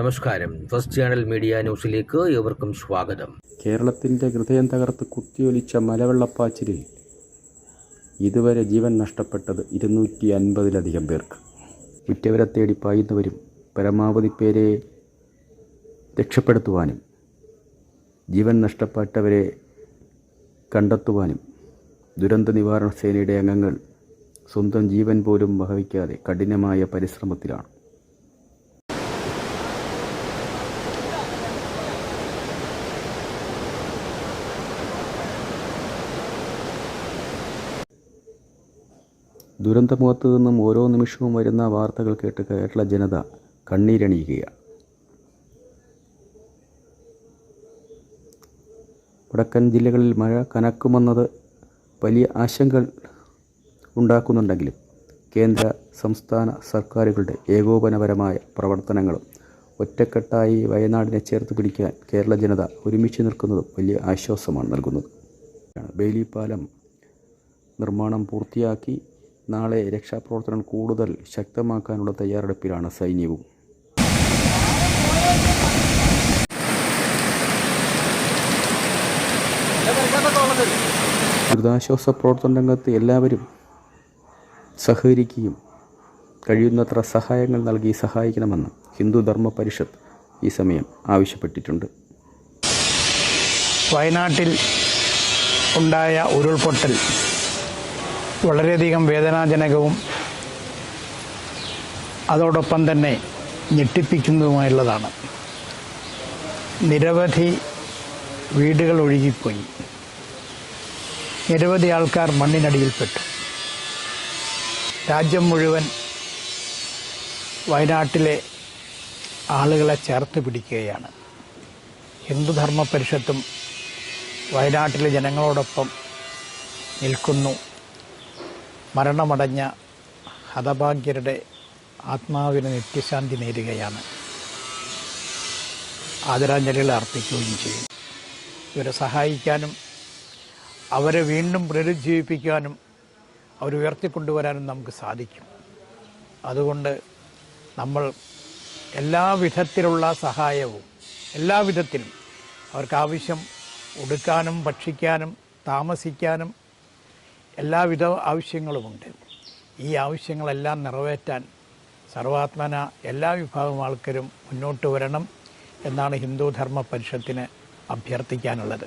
നമസ്കാരം. First channel media ന്യൂസിലേക്ക് ഏവർക്കും സ്വാഗതം. കേരളത്തിന്റെ ഹൃദയം തകർത്ത് കുത്തിയൊലിച്ച മലവെള്ളപ്പാച്ചിലിൽ ഇതുവരെ ജീവൻ നഷ്ടപ്പെട്ടത് ഇരുന്നൂറ്റി അൻപതിലധികം പേർക്ക്. ഉറ്റവരെ തേടി പായുന്നവരും പരമാവധി പേരെ രക്ഷപ്പെടുത്തുവാനും ജീവൻ നഷ്ടപ്പെട്ടവരെ കണ്ടെത്തുവാനും ദുരന്ത നിവാരണ സേനയുടെ അംഗങ്ങൾ സ്വന്തം ജീവൻ പോലും വഹവിക്കാതെ കഠിനമായ പരിശ്രമത്തിലാണ്. ദുരന്തമുഖത്ത് നിന്നും ഓരോ നിമിഷവും വരുന്ന വാർത്തകൾ കേട്ട് കേരള ജനത കണ്ണീരണിയുകയാണ്. വടക്കൻ ജില്ലകളിൽ മഴ കനക്കുമെന്നത് വലിയ ആശങ്കകൾ ഉണ്ടാക്കുന്നുണ്ടെങ്കിലും കേന്ദ്ര സംസ്ഥാന സർക്കാരുകളുടെ ഏകോപനപരമായ പ്രവർത്തനങ്ങളും ഒറ്റക്കെട്ടായി വയനാടിനെ ചേർത്ത് പിടിക്കാൻ കേരള ജനത ഒരുമിച്ച് നിൽക്കുന്നതും വലിയ ആശ്വാസമാണ് നൽകുന്നത്. ബെയിലി പാലം നിർമ്മാണം പൂർത്തിയാക്കി നാളെ രക്ഷാപ്രവർത്തനം കൂടുതൽ ശക്തമാക്കാനുള്ള തയ്യാറെടുപ്പിലാണ് സൈന്യവും. ദുരിതാശ്വാസ പ്രവർത്തന രംഗത്ത് എല്ലാവരും സഹകരിക്കുകയും കഴിയുന്നത്ര സഹായങ്ങൾ നൽകി സഹായിക്കണമെന്ന് ഹിന്ദു ധർമ്മ പരിഷത്ത് ഈ സമയം ആവശ്യപ്പെട്ടിട്ടുണ്ട്. വയനാട്ടിൽ ഉണ്ടായ ഉരുൾപൊട്ടൽ വളരെയധികം വേദനാജനകവും അതോടൊപ്പം തന്നെ ഞെട്ടിപ്പിക്കുന്നതുമായുള്ളതാണ്. നിരവധി വീടുകൾ ഒഴുകിപ്പോയി. നിരവധി ആൾക്കാർ മണ്ണിനടിയിൽപ്പെട്ടു. രാജ്യം മുഴുവൻ വയനാട്ടിലെ ആളുകളെ ചേർത്ത് പിടിക്കുകയാണ്. ഹിന്ദുധർമ്മ പരിഷത്തും വയനാട്ടിലെ ജനങ്ങളോടൊപ്പം നിൽക്കുന്നു. മരണമടഞ്ഞ ഹതഭാഗ്യരുടെ ആത്മാവിന് നിത്യശാന്തി നേരുകയാണ്. ആദരാഞ്ജലികൾ അർപ്പിക്കുകയും ചെയ്യും. ഇവരെ സഹായിക്കാനും അവരെ വീണ്ടും പുനരുജ്ജീവിപ്പിക്കാനും അവർ ഉയർത്തിക്കൊണ്ടുവരാനും നമുക്ക് സാധിക്കും. അതുകൊണ്ട് നമ്മൾ എല്ലാ വിധത്തിലുള്ള സഹായവും എല്ലാ വിധത്തിലും അവർക്ക് ആവശ്യം ഉടുക്കാനും ഭക്ഷിക്കാനും താമസിക്കാനും എല്ലാവിധ ആവശ്യങ്ങളുമുണ്ട്. ഈ ആവശ്യങ്ങളെല്ലാം നിറവേറ്റാൻ സർവാത്മന എല്ലാ വിഭാഗം ആൾക്കാരും മുന്നോട്ട് വരണം എന്നാണ് ഹിന്ദു ധർമ്മ പരിഷത്തിന് അഭ്യർത്ഥിക്കാനുള്ളത്.